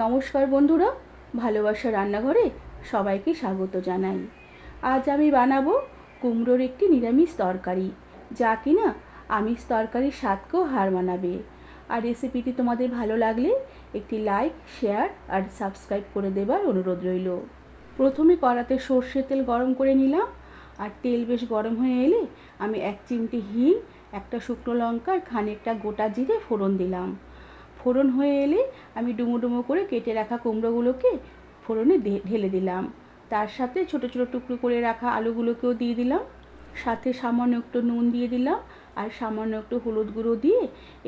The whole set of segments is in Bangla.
নমস্কার বন্ধুরা, ভালোবাসা রান্নাঘরে সবাইকে স্বাগত জানাই। আজ আমি বানাবো কুমড়োর একটি নিরামিষ তরকারি, যা কিনা আমিষ তরকারির স্বাদকেও হার মানাবে। আর রেসিপিটি তোমাদের ভালো লাগলে একটি লাইক শেয়ার আর সাবস্ক্রাইব করে দেবার অনুরোধ রইল। প্রথমে কড়াতে সর্ষের তেল গরম করে নিলাম, আর তেল বেশ গরম হয়ে এলে আমি এক চিমটি হিং, একটা শুকনো লঙ্কা আর খানিকটা গোটা জিরে ফোড়ন দিলাম। ফোড়ন হয়ে এলে আমি ডুমো ডুমো করে কেটে রাখা কুমড়োগুলোকে ফোড়নে ঢেলে দিলাম। তার সাথে ছোট ছোট টুকরো করে রাখা আলুগুলোকেও দিয়ে দিলাম। সাথে সামান্য একটু নুন দিয়ে দিলাম আর সামান্য একটু হলুদ গুঁড়ো দিয়ে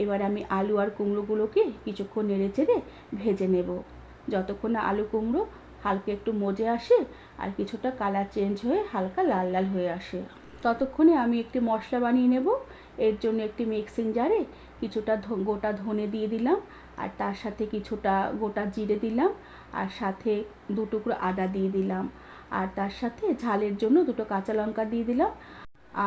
এবার আমি আলু আর কুমড়োগুলোকে কিছুক্ষণ নেড়ে চেড়ে ভেজে নেব। যতক্ষণ না আলু কুমড়ো হালকা একটু মজে আসে আর কিছুটা কালার চেঞ্জ হয়ে হালকা লাল লাল হয়ে আসে। ততক্ষণে আমি একটি মশলা বানিয়ে নেব। এর জন্য একটি মিক্সিং জারে কিছুটা গোটা ধনে দিয়ে দিলাম আর তার সাথে কিছুটা গোটা জিরে দিলাম আর সাথে দু টুকরো আদা দিয়ে দিলাম আর তার সাথে ঝালের জন্য দুটো কাঁচা লঙ্কা দিয়ে দিলাম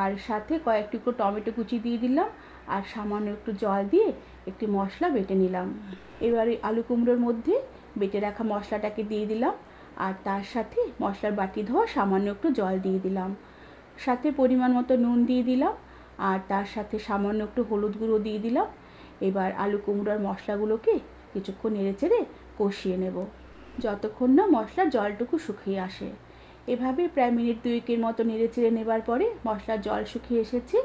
আর সাথে কয়েক টুকরো টমেটো কুচি দিয়ে দিলাম আর সামান্য একটু জল দিয়ে একটি মশলা বেটে নিলাম। এবারে আলু কুমড়োর মধ্যে বেটে রাখা মশলাটাকে দিয়ে দিলাম আর তার সাথে মশলার বাটি ধোয়া সামান্য একটু জল দিয়ে দিলাম। সাথে পরিমাণ মতো নুন দিয়ে দিলাম আর তার সাথে সামান্য একটু হলুদ গুঁড়ো দিয়ে দিলাম। এবার আলু কুমড়োর মশলাগুলোকে কিছুক্ষণ নেড়ে চেড়ে কষিয়ে নেব। যতক্ষণ না মশলার জলটুকু শুকিয়ে আসে। এভাবে প্রায় মিনিট দুয়েকের মতো নেড়ে চেড়ে নেবার পরে মশলার জল শুকিয়ে এসেছে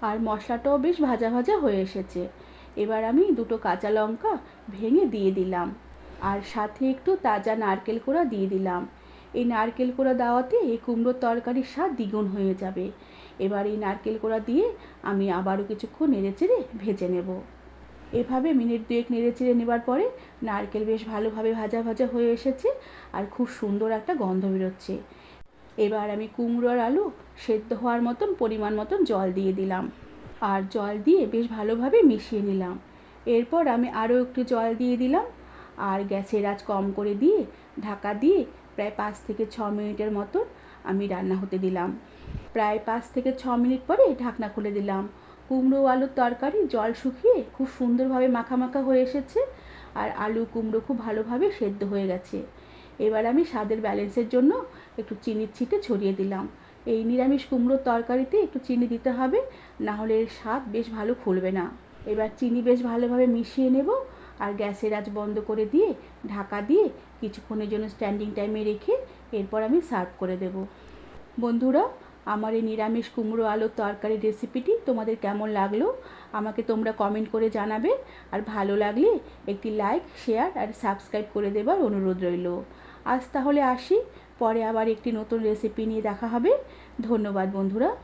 আর মশলাটাও বেশ ভাজা ভাজা হয়ে এসেছে। এবার আমি দুটো কাঁচা লঙ্কা ভেঙে দিয়ে দিলাম। আর সাথে একটু তাজা নারকেল কোড়া দিয়ে দিলাম। এই নারকেল কোড়া দেওয়াতে এই কুমড়োর তরকারির স্বাদ দ্বিগুণ হয়ে যাবে। এবার এই নারকেল কোড়া দিয়ে আমি আবারও কিছুক্ষণ নেড়ে চেড়ে ভেজে নেব। এভাবে মিনিট দুয়েক নেড়ে চেড়ে নেবার পরে নারকেল বেশ ভালোভাবে ভাজা ভাজা হয়ে এসেছে আর খুব সুন্দর একটা গন্ধ বেরোচ্ছে। এবার আমি কুমড়ো আর আলু সেদ্ধ হওয়ার মতন পরিমাণ মতন জল দিয়ে দিলাম আর জল দিয়ে বেশ ভালোভাবে মিশিয়ে নিলাম। এরপর আমি আরও একটু জল দিয়ে দিলাম আর গ্যাসের আঁচ কম করে দিয়ে ঢাকা দিয়ে প্রায় পাঁচ থেকে ছ মিনিটের মতন আমি রান্না হতে দিলাম। প্রায় পাঁচ থেকে ছ মিনিট পরে ঢাকনা খুলে দিলাম। কুমড়ো আলুর তরকারি জল শুকিয়ে খুব সুন্দরভাবে মাখা মাখা হয়ে এসেছে আর আলু কুমড়ো খুব ভালোভাবে সেদ্ধ হয়ে গেছে। এবার আমি স্বাদের ব্যালেন্সের জন্য একটু চিনির ছিটে ছড়িয়ে দিলাম। এই নিরামিষ কুমড়োর তরকারিতে একটু চিনি দিতে হবে, না হলে এর স্বাদ বেশ ভালো ফুলবে না। এবার চিনি বেশ ভালোভাবে মিশিয়ে নেব আর গ্যাসের আজ বন্ধ করে দিয়ে, ঢাকা দিয়ে কিছুক্ষণের জন্য স্ট্যান্ডিং টাইমে রেখে এরপর আমি সার্ভ করে দেব। বন্ধুরা, আমার এই নিরামিষ কুমড়ো আলুর তরকারির রেসিপিটি তোমাদের কেমন লাগল? আমাকে তোমরা কমেন্ট করে জানাবে। আর ভালো লাগলে একটি লাইক শেয়ার আর সাবস্ক্রাইব করে দেবার অনুরোধ রইল। আজ তাহলে আসি। পরে আবার একটি নতুন রেসিপি নিয়ে দেখা হবে। ধন্যবাদ বন্ধুরা।